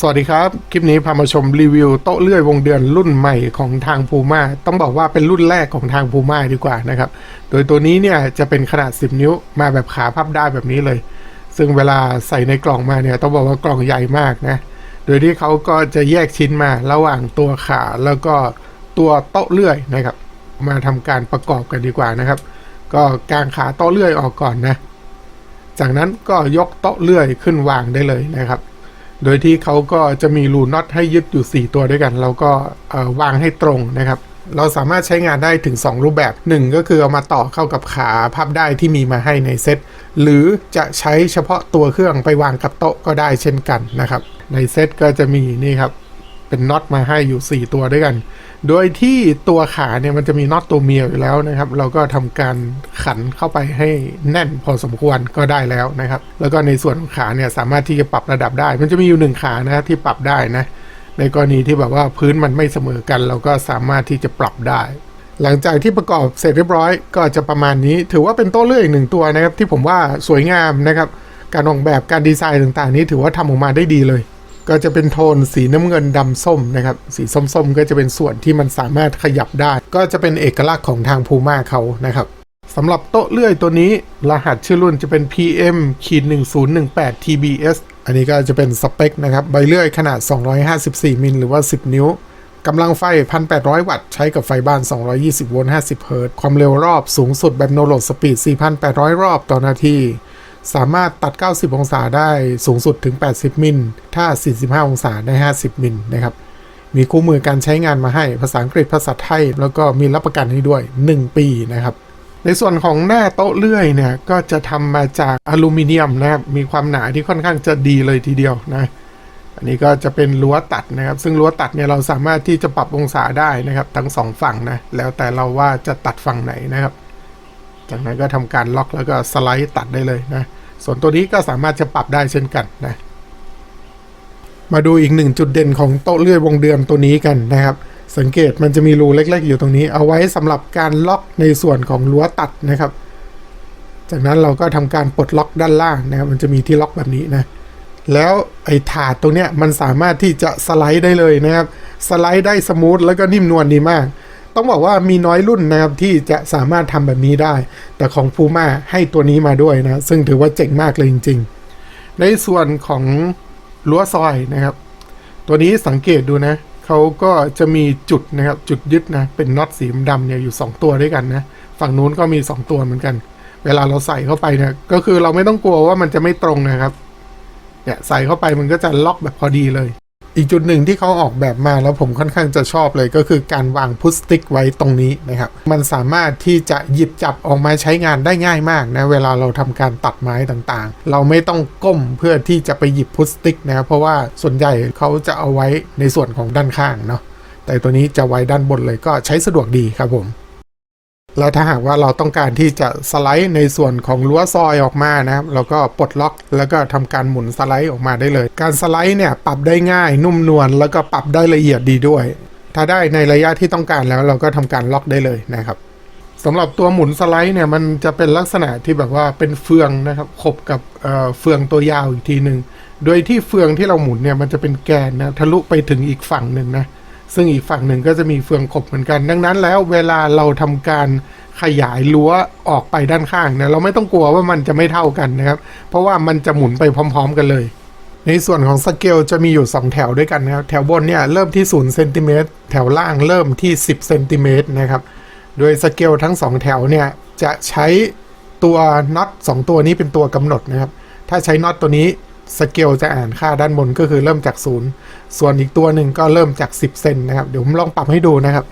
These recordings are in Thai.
สวัสดีครับ คลิปนี้พามาชมรีวิวโต๊ะเลื่อยวงเดือนรุ่นใหม่ของทางพูม่าต้องบอกว่าเป็นรุ่นแรกของทางพูม่าดีกว่านะครับ โดยตัวนี้เนี่ยจะเป็นขนาด 10 นิ้วมาแบบขาพับได้แบบนี้เลย ซึ่งเวลาใส่ในกล่องมาเนี่ยต้องบอกว่ากล่องใหญ่มากนะ โดยที่เขาก็จะแยกชิ้นมาระหว่างตัวขาแล้วก็ตัวโต๊ะเลื่อยนะครับ มาทำการประกอบกันดีกว่านะครับ ก็กางขาโต๊ะเลื่อยออกก่อนนะ จากนั้นก็ยกโต๊ะเลื่อยขึ้นวางได้เลยนะครับ โดยที่เขาก็จะมีรูน็อตให้ยึดอยู่ 4 ตัวด้วยกัน แล้วก็วางให้ตรงนะครับ เราสามารถใช้งานได้ถึง 2 รูปแบบ 1 ก็คือเอามาต่อเข้ากับขาพับได้ที่มีมาให้ในเซต หรือจะใช้เฉพาะตัวเครื่องไปวางกับโต๊ะก็ได้เช่นกันนะครับ ในเซตก็จะมีนี่ครับ เป็นน็อตมาให้อยู่ 4 ตัวด้วยกัน โดยที่ตัวขาเนี่ยมันจะมีน็อตตัวเมียอยู่แล้วนะครับ เราก็ทำการขันเข้าไปให้แน่นพอสมควรก็ได้แล้วนะครับ แล้วก็ในส่วนของขาเนี่ยสามารถที่จะปรับระดับได้ มันจะมีอยู่หนึ่งขานะที่ปรับได้นะ ในกรณีที่แบบว่าพื้นมันไม่เสมอกัน เราก็สามารถที่จะปรับได้หลังจากที่ประกอบเสร็จเรียบร้อยก็จะประมาณนี้ ถือว่าเป็นโต๊ะเลื่อยอีกหนึ่งตัวนะครับ ที่ผมว่าสวยงามนะครับ การออกแบบการดีไซน์ต่างๆ นี้ถือว่าทำออกมาได้ดีเลย ก็จะเป็นโทนสีน้ำเงินดำส้มนะครับ สีส้มๆ ก็จะเป็นส่วนที่มันสามารถขยับได้ ก็จะเป็นเอกลักษณ์ของทางพูม่าเขานะครับสำหรับโต๊ะเลื่อยตัวนี้ รหัสชื่อรุ่นจะเป็น PM ขีด1018 TBS อันนี้ก็จะเป็นสเปคนะครับ ใบเลื่อยขนาด 254 มิลหรือว่า 10 นิ้วกำลังไฟ 1,800 วัตต์ ใช้กับไฟบ้าน 220 โวลต์ 50 เฮิรตซ์ ความเร็วรอบสูงสุดแบบโนโลดสปีด 4,800 รอบต่อนาที สามารถตัด 90 องศาได้สูงสุดถึง 80 มิล ถ้า 45 องศาได้ 50 มิลนะครับ มีคู่มือการใช้งานมาให้ภาษาอังกฤษภาษาไทย แล้วก็มีรับประกันให้ด้วย 1 ปีนะครับ ในส่วนของหน้าโต๊ะเลื่อยเนี่ย ก็จะทำมาจากอลูมิเนียมนะครับ มีความหนาที่ค่อนข้างจะดีเลยทีเดียวนะ อันนี้ก็จะเป็นรั้วตัดนะครับ ซึ่งรั้วตัดเนี่ยเราสามารถที่จะปรับองศาได้นะครับ ทั้งสองฝั่งนะ แล้วแต่เราว่าจะตัดฝั่งไหนนะครับ จากนั้นก็ทำการล็อกแล้วก็สไลด์ตัดได้เลยนะ ส่วนตัวนี้ก็สามารถจะปรับได้เช่นกันนะ มาดูอีกหนึ่งจุดเด่นของโต๊ะเลื่อยวงเดือนตัวนี้กันนะครับ สังเกตมันจะมีรูเล็กๆ อยู่ตรงนี้ เอาไว้สำหรับการล็อกในส่วนของรั้วตัดนะครับ จากนั้นเราก็ทำการปลดล็อกด้านล่างนะครับ มันจะมีที่ล็อกแบบนี้นะแล้วไอ้ถาดตรงเนี้ยมันสามารถที่จะสไลด์ได้เลยนะครับ สไลด์ได้สมูทแล้วก็นิ่มนวลดีมาก ต้องบอกว่ามีน้อยรุ่นนะครับที่จะสามารถทำแบบนี้ได้ แต่ของ Puma ให้ตัวนี้มาด้วยนะ ซึ่งถือว่าเจ๋งมากเลยจริง ๆ ในส่วนของรั้วซอยนะครับ ตัวนี้สังเกตดูนะเขาก็จะมีจุดนะครับจุดยึดนะ เป็นน็อตสีดำเนี่ยอยู่ 2 ตัวด้วยกันนะ ฝั่งนู้นก็มี 2 ตัวเหมือนกัน เวลาเราใส่เข้าไปเนี่ยก็คือเราไม่ต้องกลัวว่ามันจะไม่ตรงนะครับเนี่ยใส่เข้าไปมันก็จะล็อกแบบพอดีเลย อีกจุดหนึ่งที่เขาออกแบบมาแล้วผมค่อนข้างจะชอบเลยก็คือการวางพุทสติกไว้ตรงนี้นะครับ มันสามารถที่จะหยิบจับออกมาใช้งานได้ง่ายมากนะเวลาเราทำการตัดไม้ต่างๆ เราไม่ต้องก้มเพื่อที่จะไปหยิบพุทสติกนะครับเพราะว่าส่วนใหญ่เขาจะเอาไว้ในส่วนของด้านข้างเนาะแต่ตัวนี้จะไว้ด้านบนเลยก็ใช้สะดวกดีครับผม แล้วถ้าหากว่าเราต้องการที่จะสไลด์ในส่วนของรั้วซอยออกมานะครับเราก็ปลดล็อกแล้วก็ทำการหมุนสไลด์ออกมาได้เลย การสไลด์เนี่ยปรับได้ง่ายนุ่มนวลแล้วก็ปรับได้ละเอียดดีด้วย ถ้าได้ในระยะที่ต้องการแล้วเราก็ทำการล็อกได้เลยนะครับสำหรับตัวหมุนสไลด์เนี่ยมันจะเป็นลักษณะที่แบบว่าเป็นเฟืองนะครับขบกับเอ่อเฟืองตัวยาวอีกทีหนึ่งโดยที่เฟืองที่เราหมุนเนี่ยมันจะเป็นแกนนะทะลุไปถึงอีกฝั่งหนึ่งนะ ซึ่งอีกฝั่งหนึ่งก็จะมีเฟืองขบเหมือนกัน ดังนั้นแล้วเวลาเราทำการขยายรั้วออกไปด้านข้างเนี่ยเราไม่ต้องกลัวว่ามันจะไม่เท่ากันนะครับ เพราะว่ามันจะหมุนไปพร้อม ๆ กันเลย ในส่วนของสเกลจะมีอยู่ 2 แถวด้วยกันนะครับ แถวบนเนี่ยเริ่มที่0เซนติเมตรแถวล่างเริ่มที่ 10เซนติเมตรนะครับ โดยสเกลทั้ง 2 แถวเนี่ยจะใช้ตัวน็อต2ตัวนี้เป็นตัวกำหนดนะครับ ถ้าใช้น็อตตัวนี้ สเกลจะอ่านค่าด้านบนก็คือเริ่มจากศูนย์ส่วนอีกตัวหนึ่งก็เริ่มจาก 10 เซนนะครับ เดี๋ยวผมลองปรับให้ดูนะครับ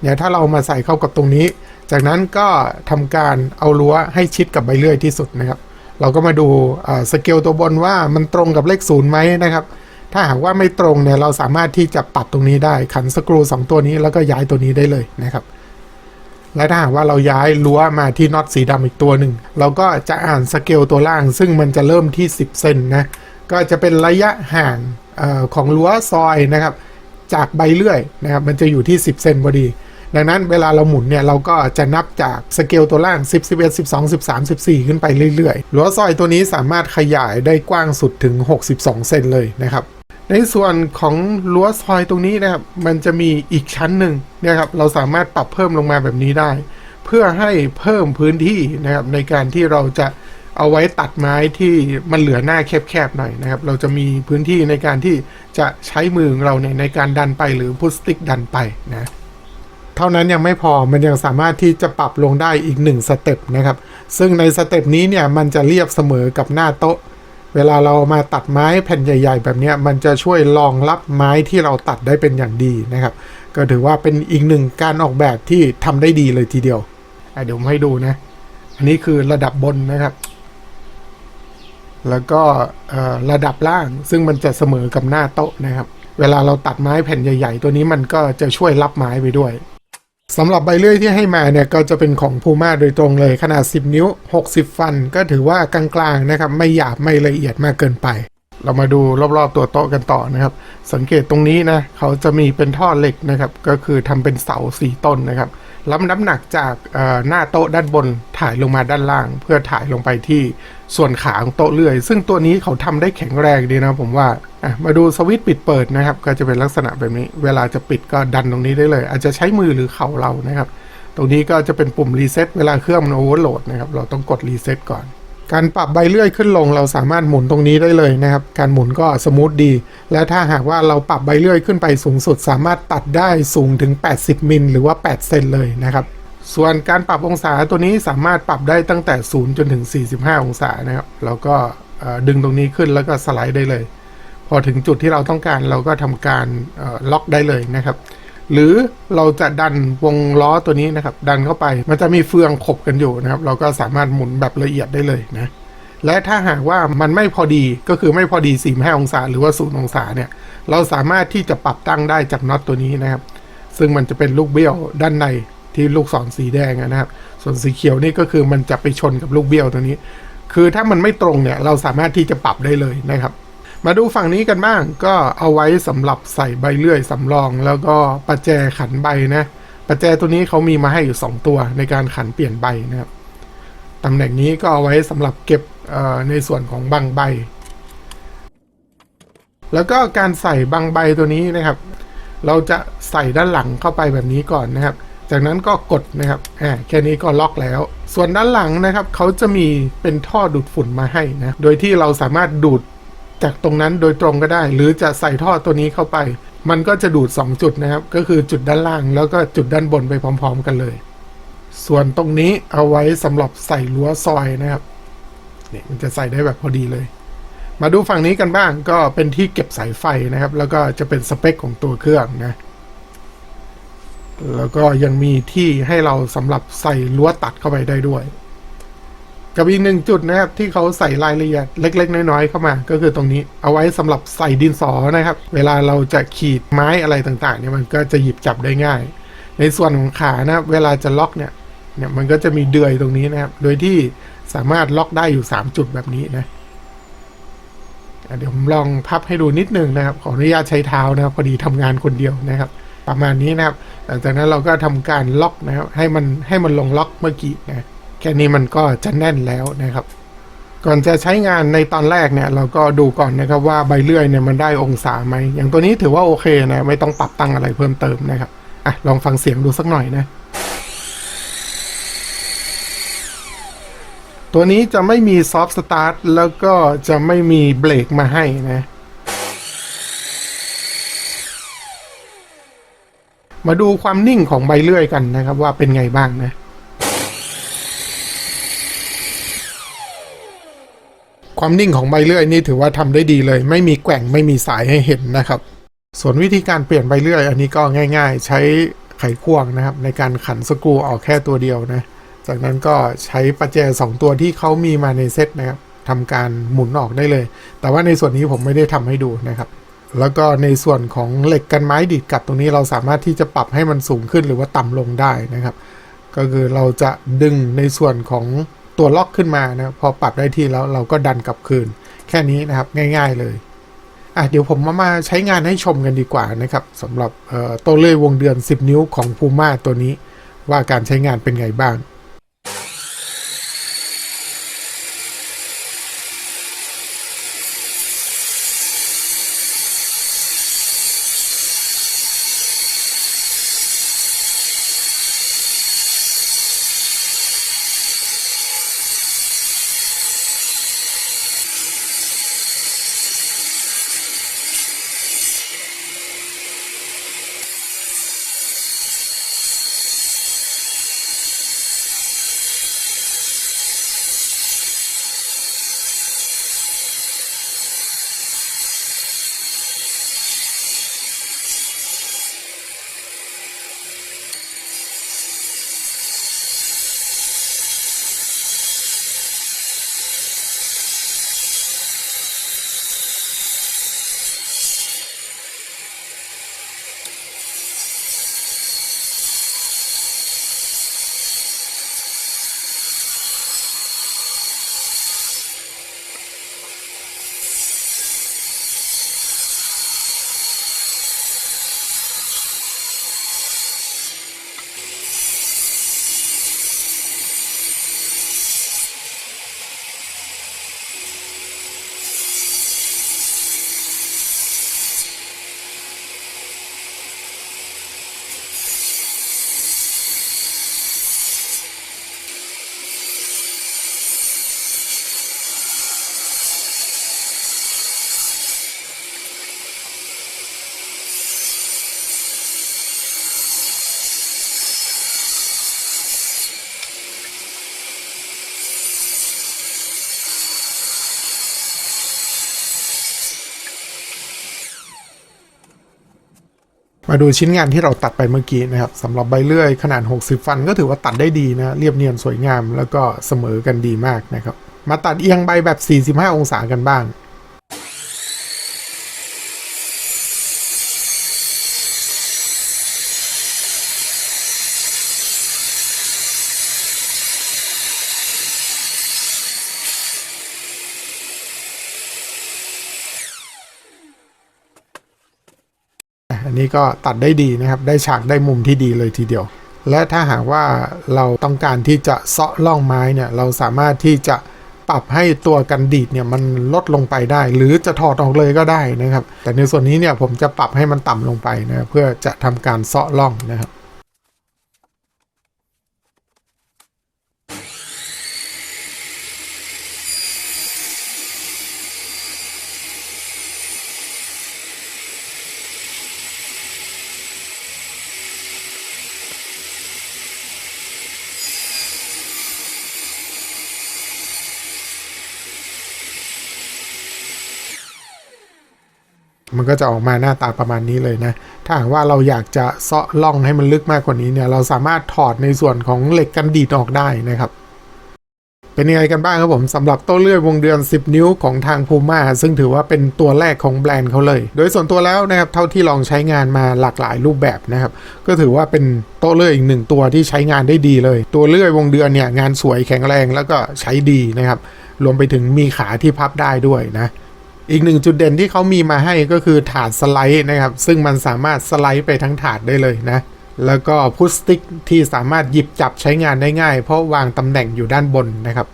เดี๋ยวถ้าเรามาใส่เข้ากับตรงนี้ จากนั้นก็ทำการเอารั้วให้ชิดกับใบเลื่อยที่สุดนะครับ เราก็มาดูสเกลตัวบนว่ามันตรงกับเลขศูนย์ไหมนะครับ ถ้าหากว่าไม่ตรงเนี่ยเราสามารถที่จะปรับตรงนี้ได้ขันสกรูสองตัวนี้แล้วก็ย้ายตัวนี้ได้เลยนะครับ และถ้าหากว่าเราย้ายรั้วมาที่น็อตสีดำอีกตัวหนึ่ง เราก็จะอ่านสเกลตัวล่าง ซึ่งมันจะเริ่มที่ 10 เซนนะ ก็จะเป็นระยะห่างออของรั้วซอยนะครับ จากใบเลื่อยนะครับ มันจะอยู่ที่ 10 เซนพอดี ดังนั้นเวลาเราหมุนเนี่ย เราก็จะนับจากสเกลตัวล่าง 10 11 12 13 14 ขึ้นไปเรื่อยๆรั้วซอยตัวนี้สามารถขยายได้กว้างสุดถึง 62 เซนเลยนะครับ ในส่วนของรั้วซอยตรงนี้นะครับ มันจะมีอีกชั้นหนึ่งนะครับ เราสามารถปรับเพิ่มลงมาแบบนี้ได้ เพื่อให้เพิ่มพื้นที่นะครับในการที่เราจะเอาไว้ตัดไม้ที่มันเหลือหน้าแคบๆหน่อยนะครับ เราจะมีพื้นที่ในการที่จะใช้มือของเราเนี่ยในการดันไปหรือพุชสติ๊กดันไปนะเท่านั้นยังไม่พอมันยังสามารถที่จะปรับลงได้อีกหนึ่งสเต็ปนะครับ ซึ่งในสเต็ปนี้เนี่ยมันจะเรียบเสมอกับหน้าโต๊ะ เวลาเรามาตัดไม้แผ่นใหญ่ ๆ แบบนี้มันจะช่วยรองรับไม้ที่เราตัดได้เป็นอย่างดีนะครับ ก็ถือว่าเป็นอีกหนึ่งการออกแบบที่ทำได้ดีเลยทีเดียวเดี๋ยวผมให้ดูนะ อันนี้คือระดับบนนะครับ แล้วก็ระดับล่างซึ่งมันจะเสมอกับหน้าโต๊ะนะครับ เวลาเราตัดไม้แผ่นใหญ่ ๆ ตัวนี้มันก็จะช่วยรับไม้ไปด้วย สำหรับใบเลื่อยที่ให้มาเนี่ยก็จะเป็นของพูม่าโดยตรงเลยขนาด 10 นิ้ว 60 ฟัน ก็ถือว่ากลางๆนะครับไม่หยาบไม่ละเอียดมากเกินไป เรามาดูรอบๆตัวโต๊ะกันต่อนะครับ สังเกตตรงนี้นะเขาจะมีเป็นท่อเหล็กนะครับ ก็คือทำเป็นเสาสี่ต้นนะครับรับน้ำหนักจากหน้าโต๊ะด้านบนถ่ายลงมาด้านล่าง เพื่อถ่ายลงไปที่ส่วนขาของโต๊ะเลื่อย ซึ่งตัวนี้เขาทำได้แข็งแรงดีนะผมว่ามาดูสวิตช์ปิดเปิดนะครับ ก็จะเป็นลักษณะแบบนี้ เวลาจะปิดก็ดันตรงนี้ได้เลย อาจจะใช้มือหรือเข่าเรานะครับ ตรงนี้ก็จะเป็นปุ่มรีเซ็ตเวลาเครื่องมันโอเวอร์โหลดนะครับเราต้องกดรีเซ็ตก่อน การปรับใบเลื่อยขึ้นลงเราสามารถหมุนตรงนี้ได้เลยนะครับ การหมุนก็สมูทดี และถ้าหากว่าเราปรับใบเลื่อยขึ้นไปสูงสุด สามารถตัดได้สูงถึง 80 มิลหรือว่า 8 เซนเลยนะครับ ส่วนการปรับองศาตัวนี้สามารถปรับได้ตั้งแต่ 0 จนถึง 45 องศานะครับเราก็ดึงตรงนี้ขึ้นแล้วก็สไลด์ได้เลย พอถึงจุดที่เราต้องการเราก็ทำการล็อกได้เลยนะครับ หรือเราจะดันวงล้อตัวนี้นะครับ ดันเข้าไปมันจะมีเฟืองขบกันอยู่นะครับ เราก็สามารถหมุนแบบละเอียดได้เลยนะและถ้าหากว่ามันไม่พอดีก็คือไม่พอดี45องศาหรือว่า0องศาเนี่ยเราสามารถที่จะปรับตั้งได้จากน็อตตัวนี้นะครับ ซึ่งมันจะเป็นลูกเบี้ยวด้านในที่ลูกศรสีแดงนะครับ ส่วนสีเขียวนี่ก็คือมันจะไปชนกับลูกเบี้ยวตัวนี้ คือถ้ามันไม่ตรงเนี่ยเราสามารถที่จะปรับได้เลยนะครับ มาดูฝั่งนี้กันบ้างก็เอาไว้สำหรับใส่ใบเลื่อยสำรอง แล้วก็ประแจขันใบนะ ประแจตัวนี้เขามีมาให้อยู่ 2 ตัวในการขันเปลี่ยนใบนะครับตำแหน่งนี้ก็เอาไว้สำหรับเก็บในส่วนของบางใบ แล้วก็การใส่บางใบตัวนี้นะครับ เราจะใส่ด้านหลังเข้าไปแบบนี้ก่อนนะครับ จากนั้นก็กดนะครับอ่าแค่นี้ก็ล็อกแล้ว ส่วนด้านหลังนะครับเขาจะมีเป็นท่อดูดฝุ่นมาให้นะ โดยที่เราสามารถดูด จากตรงนั้นโดยตรงก็ได้ หรือจะใส่ท่อตัวนี้เข้าไป มันก็จะดูด 2 จุดนะครับ ก็คือจุดด้านล่างแล้วก็จุดด้านบนไปพร้อม ๆ กันเลย ส่วนตรงนี้เอาไว้สำหรับใส่รั้วซอยนะครับเนี่ยมันจะใส่ได้แบบพอดีเลย มาดูฝั่งนี้กันบ้างก็เป็นที่เก็บสายไฟนะครับ แล้วก็จะเป็นสเปคของตัวเครื่องนะแล้วก็ยังมีที่ให้เราสำหรับใส่รั้วตัดเข้าไปได้ด้วย กับอีกหนึ่งจุดนะครับที่เขาใส่รายละเอียดเล็ก ๆ น้อยๆเข้ามา ก็คือตรงนี้เอาไว้สำหรับใส่ดินสอนะครับ เวลาเราจะขีดไม้อะไรต่างๆเนี่ยมันก็จะหยิบจับได้ง่าย ในส่วนของขานะเวลาจะล็อกเนี่ยเนี่ยมันก็จะมีเดือยตรงนี้นะครับ โดยที่สามารถล็อกได้อยู่ 3 จุดแบบนี้นะเดี๋ยวผมลองพับให้ดูนิดนึงนะครับ ขออนุญาตใช้เท้านะครับพอดีทำงานคนเดียวนะครับ ประมาณนี้นะครับหลังจากนั้นเราก็ทำการล็อกนะครับให้มันให้มันลงล็อกเมื่อกี้นะ แค่นี้มันก็จะแน่นแล้วนะครับ ก่อนจะใช้งานในตอนแรกเนี่ย เราก็ดูก่อนนะครับว่าใบเลื่อยเนี่ยมันได้องศาไหมอย่างตัวนี้ถือว่าโอเคนะไม่ต้องปรับตั้งอะไรเพิ่มเติมนะครับอะลองฟังเสียงดูสักหน่อยนะตัวนี้จะไม่มีซอฟต์สตาร์ทแล้วก็จะไม่มีเบรกมาให้นะ มาดูความนิ่งของใบเลื่อยกันนะครับว่าเป็นไงบ้างนะ ความนิ่งของใบเลื่อยนี่ถือว่าทำได้ดีเลย ไม่มีแกว่งไม่มีสายให้เห็นนะครับ ส่วนวิธีการเปลี่ยนใบเลื่อย อันนี้ก็ง่าย ๆ ใช้ไขควงนะครับ ในการขันสกรูออกแค่ตัวเดียวนะ จากนั้นก็ใช้ประแจสองตัวที่เขามีมาในเซตนะครับทำการหมุนออกได้เลย แต่ว่าในส่วนนี้ผมไม่ได้ทำให้ดูนะครับ แล้วก็ในส่วนของเหล็กกันไม้ดีดกัดตรงนี้เราสามารถที่จะปรับให้มันสูงขึ้นหรือว่าต่ำลงได้นะครับ ก็คือเราจะดึงในส่วนของ ตัวล็อกขึ้นมานะพอปรับได้ที่แล้วเราก็ดันกลับคืน แค่นี้นะครับง่าย ๆเลยอะเดี๋ยวผมมามาใช้งานให้ชมกันดีกว่านะครับสำหรับตัวเล่ยวงเดือน 10 นิ้วของพูม่าตัวนี้ ว่าการใช้งานเป็นไงบ้าง มาดูชิ้นงานที่เราตัดไปเมื่อกี้นะครับสำหรับใบเลื่อยขนาด 60 ฟันก็ถือว่าตัดได้ดีนะเรียบเนียนสวยงามแล้วก็เสมอกันดีมากนะครับมาตัดเอียงใบแบบ 45 องศากันบ้าง อั นี้ก็ตัดได้ดีนะครับ ได้ฉากได้มุมที่ดีเลยทีเดียว และถ้าหากว่าเราต้องการที่จะเซาะล่องไม้เนี่ยเราสามารถที่จะปรับให้ตัวกันดีดเนี่ยมันลดลงไปได้ หรือจะถอดออกเลยก็ได้นะครับ แต่ในส่วนนี้เนี่ยผมจะปรับให้มันต่ำลงไปนะเพื่อจะทำการเซาะล่องนะครับ มันก็จะออกมาหน้าตาประมาณนี้เลยนะ ถ้าหากว่าเราอยากจะเซาะล่องให้มันลึกมากกว่านี้เนี่ย เราสามารถถอดในส่วนของเหล็กกันดีดออกได้นะครับ เป็นยังไงกันบ้างครับผมสำหรับโต้เลื่อยวงเดือน 10 นิ้วของทางพูม่าซึ่งถือว่าเป็นตัวแรกของแบรนด์เขาเลย โดยส่วนตัวแล้วนะครับ เท่าที่ลองใช้งานมาหลากหลายรูปแบบนะครับ ก็ถือว่าเป็นโต้เลื่อยอีกหนึ่งตัวที่ใช้งานได้ดีเลย ตัวเลื่อยวงเดือนเนี่ยงานสวยแข็งแรงแล้วก็ใช้ดีนะครับ รวมไปถึงมีขาที่พับได้ด้วยนะ อีกหนึ่งจุดเด่นที่เขามีมาให้ก็คือถาดสไลด์นะครับ ซึ่งมันสามารถสไลด์ไปทั้งถาดได้เลยนะ แล้วก็พุชสติ๊กที่สามารถหยิบจับใช้งานได้ง่าย เพราะวางตำแหน่งอยู่ด้านบนนะครับ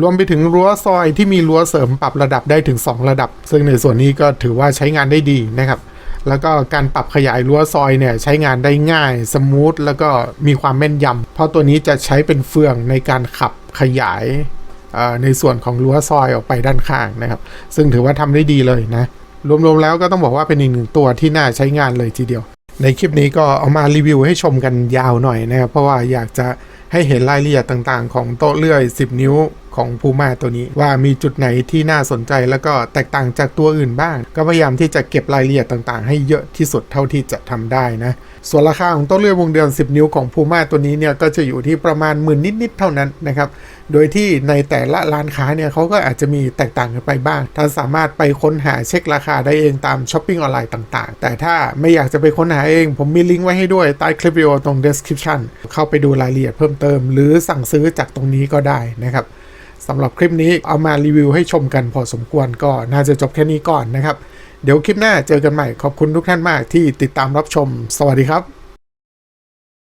รวมไปถึงรั้วซอยที่มีรั้วเสริมปรับระดับได้ถึง 2 ระดับ ซึ่งในส่วนนี้ก็ถือว่าใช้งานได้ดีนะครับ แล้วก็การปรับขยายรั้วซอยเนี่ยใช้งานได้ง่าย สมูทแล้วก็มีความแม่นยำเพราะตัวนี้จะใช้เป็นเฟืองในการขับขยาย ในส่วนของรั้วซอยออกไปด้านข้างนะครับ ซึ่งถือว่าทำได้ดีเลยนะ รวมๆแล้วก็ต้องบอกว่าเป็นอีกหนึ่งตัวที่น่าใช้งานเลยทีเดียว ในคลิปนี้ก็เอามารีวิวให้ชมกันยาวหน่อยนะครับ เพราะว่าอยากจะให้เห็นรายละเอียดต่างๆ ของโต๊ะเลื่อย 10 นิ้ว ของพูม่าตัวนี้ ว่ามีจุดไหนที่น่าสนใจแล้วก็แตกต่างจากตัวอื่นบ้าง ก็พยายามที่จะเก็บรายละเอียดต่างๆ ให้เยอะที่สุดเท่าที่จะทำได้นะ ส่วนราคาของโต๊ะเลื่อยวงเดือน 10 นิ้วของพูม่าตัวนี้เนี่ยก็จะอยู่ที่ประมาณหมื่นนิดๆเท่านั้นนะครับโดยที่ในแต่ละร้านค้าเนี่ยเขาก็อาจจะมีแตกต่างกันไปบ้าง ท่านสามารถไปค้นหาเช็คราคาได้เองตามช้อปปิ้งออนไลน์ต่างๆ แต่ถ้าไม่อยากจะไปค้นหาเอง ผมมีลิงก์ไว้ให้ด้วยใต้คลิปวิดีโอตรง description เข้าไปดูรายละเอียดเพิ่มเติม หรือสั่งซื้อจากตรงนี้ก็ได้นะครับ สำหรับคลิปนี้เอามารีวิวให้ชมกันพอสมควรก็น่าจะจบแค่นี้ก่อนนะครับ เดี๋ยวคลิปหน้าเจอกันใหม่ขอบคุณทุกท่านมากที่ติดตามรับชม สวัสดีครับ